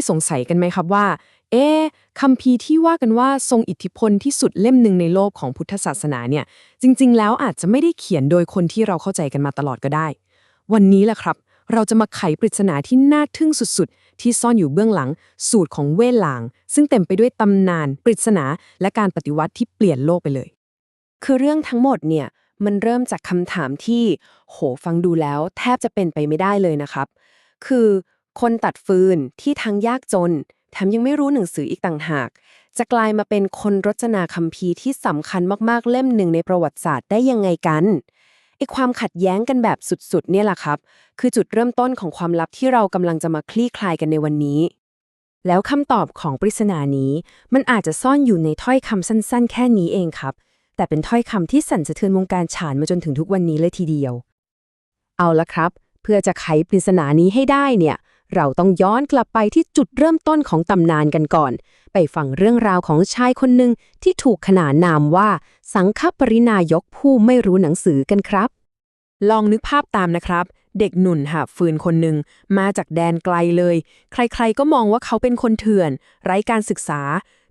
ยสงสัยกันไหมครับว่า เอ๊คัมภีร์ที่ว่ากันว่าทรงอิทธิพลที่สุดเล่มหนึ่งในโลกของพุทธศาสนาเนี่ย จริง ๆ แล้วอาจจะไม่ได้เขียนโดยคนที่เราเข้าใจกันมาตลอดก็ได้ วันนี้แหละครับ เราจะมาไขปริศนาที่น่าทึ่งสุดๆ ที่ซ่อนอยู่เบื้องหลัง สูตรของเวหลาง ซึ่งเต็มไปด้วยตำนาน ปริศนา และการปฏิวัติที่เปลี่ยนโลกไปเลย คือเรื่องทั้งหมดเนี่ยมันเริ่มจากคำถามที่ โหฟังดูแล้ว แทบจะเป็นไปไม่ได้เลยนะครับ คือ คนตัดฟืนที่ทั้งยากจน แถมยังไม่รู้หนังสืออีกต่างหาก จะกลายมาเป็นคนรจนาคัมภีร์ที่สำคัญมากๆ เล่มหนึ่งในประวัติศาสตร์ได้ยังไงกันไอความขัดแย้งกันแบบสุดๆ เนี่ยแหละครับ คือจุดเริ่มต้นของความลับที่เรากำลังจะมาคลี่คลายกันในวันนี้ แล้วคำตอบของปริศนานี้ มันอาจจะซ่อนอยู่ในถ้อยคำสั้น ๆ แค่นี้เองครับ แต่เป็นถ้อยคำที่สั่นสะเทือนวงการฉานมาจนถึงทุกวันนี้เลยทีเดียว เอาละครับ เพื่อจะไขปริศนานี้ให้ได้เนี่ย เราต้องย้อนกลับไปที่จุดเริ่มต้นของตำนานกันก่อน ไปฟังเรื่องราวของชายคนหนึ่งที่ถูกขนานนามว่า สังฆปรินายกผู้ไม่รู้หนังสือกันครับ ลองนึกภาพตามนะครับ เด็กหนุ่นหาฟืนคนหนึ่งมาจากแดนไกลเลย ใครๆก็มองว่าเขาเป็นคนเถื่อน ไร้การศึกษา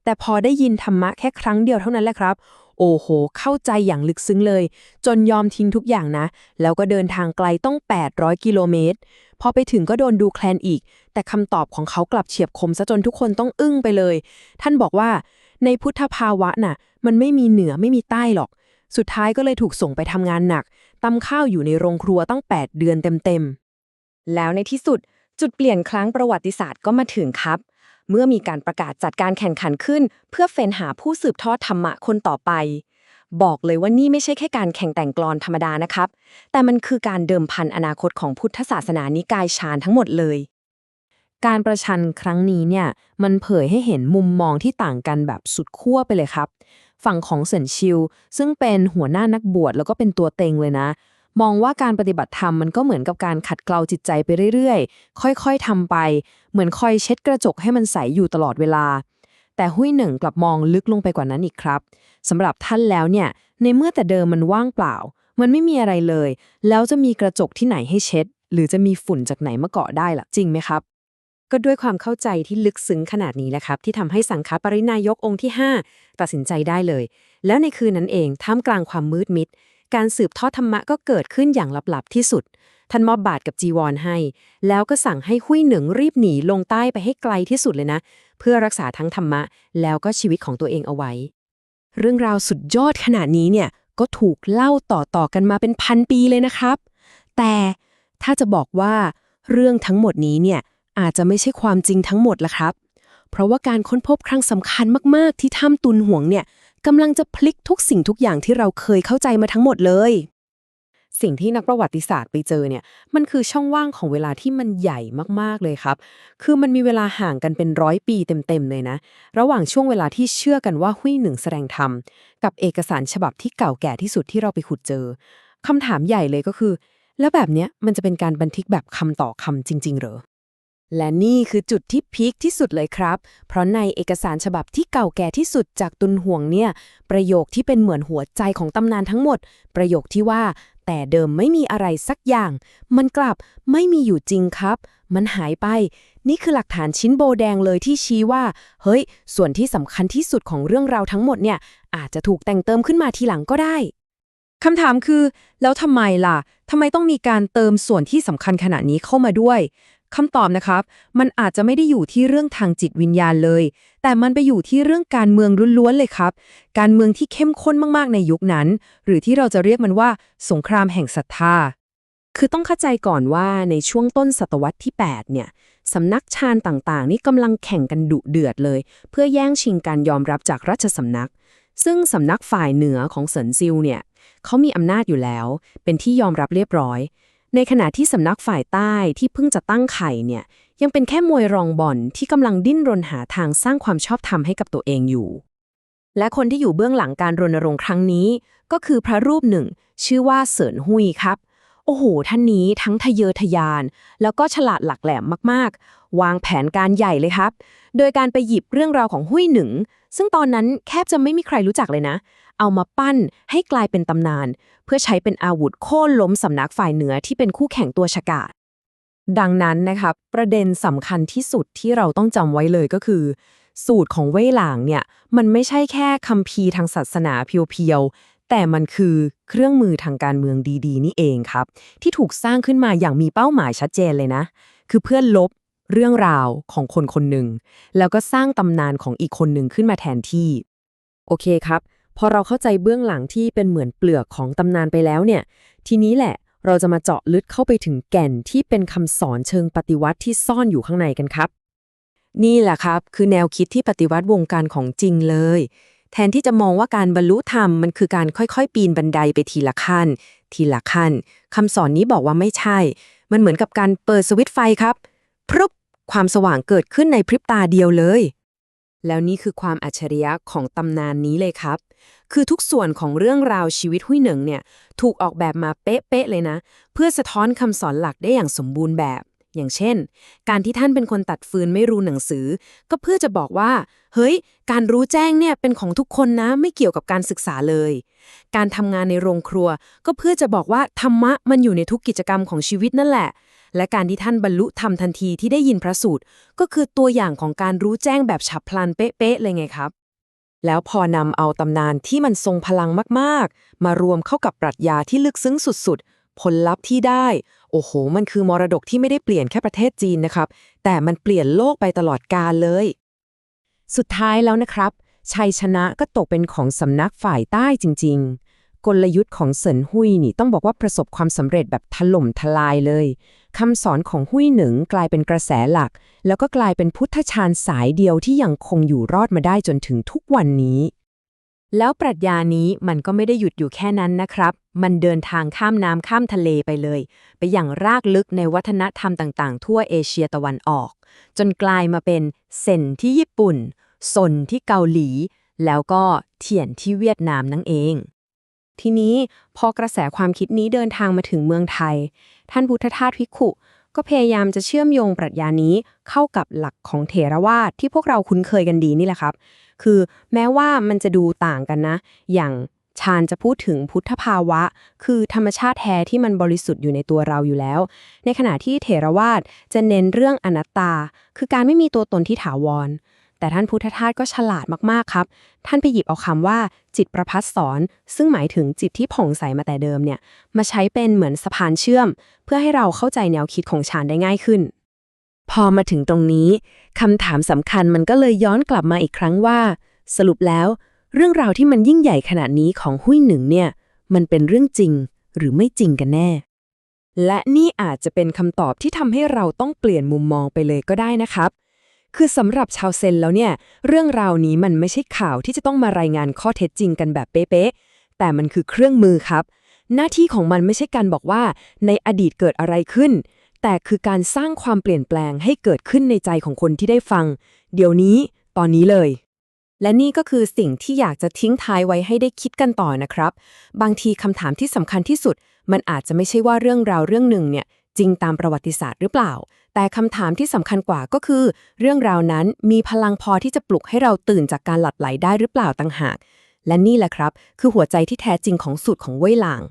แต่พอได้ยินธรรมะแค่ครั้งเดียวเท่านั้นแหละครับโอ้โห เข้าใจอย่างลึกซึ้งเลย จนยอมทิ้งทุกอย่างนะ แล้วก็เดินทางไกลต้อง 800 กิโลเมตร พอไปถึงก็โดนดูแคลนอีก แต่คำตอบของเขากลับเฉียบคมซะจนทุกคนต้องอึ้งไปเลย ท่านบอกว่า ในพุทธภาวะน่ะ มันไม่มีเหนือไม่มีใต้หรอก สุดท้ายก็เลยถูกส่งไปทำงานหนักตำข้าวอยู่ในโรงครัวตั้ง 8 เดือนเต็มๆ แล้วในที่สุดจุดเปลี่ยนครั้งประวัติศาสตร์ก็มาถึงครับ เมื่อมีการประกาศจัดการแข่งขันขึ้น เพื่อเฟ้นหาผู้สืบทอดธรรมะคนต่อไป บอกเลยว่านี่ไม่ใช่แค่การแข่งแต่งกลอนธรรมดานะครับ แต่มันคือการเดิมพันอนาคตของพุทธศาสนานิกายชานทั้งหมดเลย การประชันครั้งนี้เนี่ย มันเผยให้เห็นมุมมองที่ต่างกันแบบสุดขั้วไปเลยครับ ฝั่งของเซินชิว ซึ่งเป็นหัวหน้านักบวชแล้วก็เป็นตัวเต็งเลยนะ มองว่าการปฏิบัติธรรมมันก็เหมือนกับการขัดเกลาจิตใจไปเรื่อยๆ ค่อยๆทำไป เหมือนคอยเช็ดกระจกให้มันใสอยู่ตลอดเวลา แต่หุ้ยหนึ่งกลับมองลึกลงไปกว่านั้นอีกครับสำหรับท่านแล้วเนี่ย ในเมื่อแต่เดิมมันว่างเปล่า มันไม่มีอะไรเลย แล้วจะมีกระจกที่ไหนให้เช็ด หรือจะมีฝุ่นจากไหนมาเกาะได้ล่ะ จริงไหมครับ ก็ด้วยความเข้าใจที่ลึกซึ้งขนาดนี้แหละครับ ที่ทำให้สังฆปรินายกองค์ที่ 5 ตัดสินใจได้เลย แล้วในคืนนั้นเองท่ามกลางความมืดมิด การสืบทอดธรรมะก็เกิดขึ้นอย่างลับๆที่สุด ท่านมอบบาทกับจีวรให้ แล้วก็สั่งให้หุ้ยหนึ่งรีบหนีลงใต้ไปให้ไกลที่สุดเลยนะ เพื่อรักษาทั้งธรรมะ แล้วก็ชีวิตของตัวเองเอาไว้ เรื่องราวสุดยอดขนาดนี้เนี่ยก็ถูกเล่าต่อๆกันมาเป็นพันปีเลยนะครับ แต่ถ้าจะบอกว่าเรื่องทั้งหมดนี้เนี่ยอาจจะไม่ใช่ความจริงทั้งหมดละครับ เพราะว่าการค้นพบครั้งสำคัญมากๆ ที่ถ้ำตุนห่วงเนี่ยกำลังจะพลิกทุกสิ่งทุกอย่างที่เราเคยเข้าใจมาทั้งหมดเลย สิ่งที่นักประวัติศาสตร์ไปเจอเนี่ย มันคือช่องว่างของเวลาที่มันใหญ่มากๆเลยครับ คือมันมีเวลาห่างกันเป็นร้อยปีเต็มๆเลยนะ ระหว่างช่วงเวลาที่เชื่อกันว่าหุ้ยหนึ่งแสดงธรรม กับเอกสารฉบับที่เก่าแก่ที่สุดที่เราไปขุดเจอ คำถามใหญ่เลยก็คือ แล้วแบบเนี้ยมันจะเป็นการบันทึกแบบคำต่อคำจริง ๆ เหรอและนี่คือจุดที่พีคที่สุดเลยครับ เพราะในเอกสารฉบับที่เก่าแก่ที่สุดจากตุนห่วงเนี่ย ประโยคที่เป็นเหมือนหัวใจของตำนานทั้งหมด ประโยคที่ว่า แต่เดิมไม่มีอะไรสักอย่าง มันกลับไม่มีอยู่จริงครับ มันหายไป นี่คือหลักฐานชิ้นโบแดงเลยที่ชี้ว่า เฮ้ย ส่วนที่สำคัญที่สุดของเรื่องราวทั้งหมดเนี่ย อาจจะถูกแต่งเติมขึ้นมาทีหลังก็ได้คำถามคือ แล้วทำไมล่ะทำไมต้องมีการเติมส่วนที่สำคัญขนาดนี้เข้ามาด้วย คำตอบนะครับ มันอาจจะไม่ได้อยู่ที่เรื่องทางจิตวิญญาณเลย แต่มันไปอยู่ที่เรื่องการเมืองล้วนๆเลยครับ การเมืองที่เข้มข้นมากๆในยุคนั้น หรือที่เราจะเรียกมันว่า สงครามแห่งศรัทธา คือต้องเข้าใจก่อนว่าในช่วงต้นศตวรรษที่ 8 เนี่ยสำนักฌานต่างๆ นี่กำลังแข่งกันดุเดือดเลย เพื่อแย่งชิงการยอมรับจากราชสำนัก ซึ่งสำนักฝ่ายเหนือของเซินซิวเนี่ยเขามีอำนาจอยู่แล้ว เป็นที่ยอมรับเรียบร้อย ในขณะที่สำนักฝ่ายใต้ที่เพิ่งจะตั้งไข่เนี่ย ยังเป็นแค่มวยรองบอลที่กำลังดิ้นรนหาทางสร้างความชอบธรรมให้กับตัวเองอยู่ และคนที่อยู่เบื้องหลังการรณรงค์ครั้งนี้ ก็คือพระรูปหนึ่ง ชื่อว่าเสินหุยครับ โอ้โห ท่านนี้ทั้งทะเยอทะยาน แล้วก็ฉลาดหลักแหลมมากๆ วางแผนการใหญ่เลยครับ โดยการไปหยิบเรื่องราวของหุยหนึ่ง ซึ่งตอนนั้นแคบจะไม่มีใครรู้จักเลยนะ เอามาปั้นให้กลายเป็นตำนาน เพื่อใช้เป็นอาวุธโค่นล้มสำนักฝ่ายเหนือที่เป็นคู่แข่งตัวฉกาจดังนั้นนะครับประเด็นสำคัญที่สุดที่เราต้องจำไว้เลยก็คือ สูตรของเว่ยหลางเนี่ยมันไม่ใช่แค่คัมภีร์ทางศาสนาเพียวๆ แต่มันคือเครื่องมือทางการเมืองดีๆ นี่เองครับ ที่ถูกสร้างขึ้นมาอย่างมีเป้าหมายชัดเจนเลยนะ คือเพื่อลบ เรื่องราวของคนคนหนึ่ง แล้วก็สร้างตำนานของอีกคนหนึ่งขึ้นมาแทนที่ โอเคครับ พอเราเข้าใจเบื้องหลังที่เป็นเหมือนเปลือกของตำนานไปแล้วเนี่ย ทีนี้แหละเราจะมาเจาะลึกเข้าไปถึงแก่นที่เป็นคำสอนเชิงปฏิวัติที่ซ่อนอยู่ข้างในกันครับ นี่แหละครับ คือแนวคิดที่ปฏิวัติวงการของจริงเลย แทนที่จะมองว่าการบรรลุธรรมมันคือการค่อยๆ ปีนบันไดไปทีละขั้น ทีละขั้นคำสอนนี้บอกว่าไม่ใช่ มันเหมือนกับการเปิดสวิตช์ไฟครับ พรุบ ความสว่างเกิดขึ้นในพริบตาเดียวเลย แล้วนี่คือความอัจฉริยะของตำนานนี้เลยครับ คือทุกส่วนของเรื่องราวชีวิตหุ้ยเหนิงเนี่ยถูกออกแบบมาเป๊ะๆเลยนะ เพื่อสะท้อนคำสอนหลักได้อย่างสมบูรณ์แบบ อย่างเช่น การที่ท่านเป็นคนตัดฟืนไม่รู้หนังสือ ก็เพื่อจะบอกว่า เฮ้ย การรู้แจ้งเนี่ยเป็นของทุกคนนะ ไม่เกี่ยวกับการศึกษาเลย การทำงานในโรงครัว ก็เพื่อจะบอกว่าธรรมะมันอยู่ในทุกกิจกรรมของชีวิตนั่นแหละ และการที่ท่านบรรลุธรรมทันทีที่ได้ยินพระสูตร ก็คือตัวอย่างของการรู้แจ้งแบบฉับพลันเป๊ะๆเลยไงครับ แล้วพอนำเอาตำนานที่มันทรงพลังมากๆ มารวมเข้ากับปรัชญาที่ลึกซึ้งสุดๆ ผลลัพธ์ที่ได้ โอ้โห มันคือมรดกที่ไม่ได้เปลี่ยนแค่ประเทศจีนนะครับ แต่มันเปลี่ยนโลกไปตลอดกาลเลย สุดท้ายแล้วนะครับ ชัยชนะก็ตกเป็นของสำนักฝ่ายใต้จริง ๆกลยุทธ์ของเซินหุยนี่ต้องบอกว่าประสบความสำเร็จแบบถล่มทลายเลย คำสอนของหุยหนึ่งกลายเป็นกระแสหลัก แล้วก็กลายเป็นพุทธชาญสายเดียวที่ยังคงอยู่รอดมาได้จนถึงทุกวันนี้ แล้วปรัชญานี้มันก็ไม่ได้หยุดอยู่แค่นั้นนะครับ มันเดินทางข้ามน้ำข้ามทะเลไปเลย ไปอย่างรากลึกในวัฒนธรรมต่างๆ ทั่วเอเชียตะวันออก จนกลายมาเป็นเซนที่ญี่ปุ่นซนที่เกาหลี แล้วก็เถียนที่เวียดนามนั่นเองทีนี้พอกระแสความคิดนี้เดินทางมาถึงเมืองไทย ท่านพุทธทาสภิกขุก็พยายามจะเชื่อมโยงปรัชญานี้เข้ากับหลักของเถรวาทที่พวกเราคุ้นเคยกันดีนี่แหละครับ คือแม้ว่ามันจะดูต่างกันนะ อย่างชาญจะพูดถึงพุทธภาวะ คือธรรมชาติแท้ที่มันบริสุทธิ์อยู่ในตัวเราอยู่แล้ว ในขณะที่เถรวาทจะเน้นเรื่องอนัตตา คือการไม่มีตัวตนที่ถาวร แต่ท่านพุทธทาสก็ฉลาดมากๆครับ ท่านไปหยิบเอาคำว่า จิตประพัดสอนซึ่งหมายถึงจิตที่ผ่องใสมาแต่เดิมเนี่ยมาใช้เป็นเหมือนสะพานเชื่อม เพื่อให้เราเข้าใจแนวคิดของชาญได้ง่ายขึ้น พอมาถึงตรงนี้คำถามสำคัญมันก็เลยย้อนกลับมาอีกครั้งว่า สรุปแล้ว เรื่องราวที่มันยิ่งใหญ่ขนาดนี้ของหุ้ยหนึ่งเนี่ย มันเป็นเรื่องจริงหรือไม่จริงกันแน่ และนี่อาจจะเป็นคำตอบที่ทำให้เราต้องเปลี่ยนมุมมองไปเลยก็ได้นะครับ คือสำหรับชาวเซนแล้วเนี่ย เรื่องราวนี้มันไม่ใช่ข่าวที่จะต้องมารายงานข้อเท็จจริงกันแบบเป๊ะๆแต่มันคือเครื่องมือครับ หน้าที่ของมันไม่ใช่การบอกว่า ในอดีตเกิดอะไรขึ้น แต่คือการสร้างความเปลี่ยนแปลงให้เกิดขึ้นในใจของคนที่ได้ฟัง เดี๋ยวนี้ ตอนนี้เลย และนี่ก็คือสิ่งที่อยากจะทิ้งท้ายไว้ให้ได้คิดกันต่อนะครับ บางทีคำถามที่สำคัญที่สุด มันอาจจะไม่ใช่ว่าเรื่องราวเรื่องหนึ่งเนี่ยจริงตามประวัติศาสตร์หรือเปล่า แต่คำถามที่สำคัญกว่าก็คือ เรื่องราวนั้นมีพลังพอที่จะปลุกให้เราตื่นจากการหลับไหลได้หรือเปล่าต่างหาก และนี่แหละครับ คือหัวใจที่แท้จริงของสูตรของเว่ยหลาง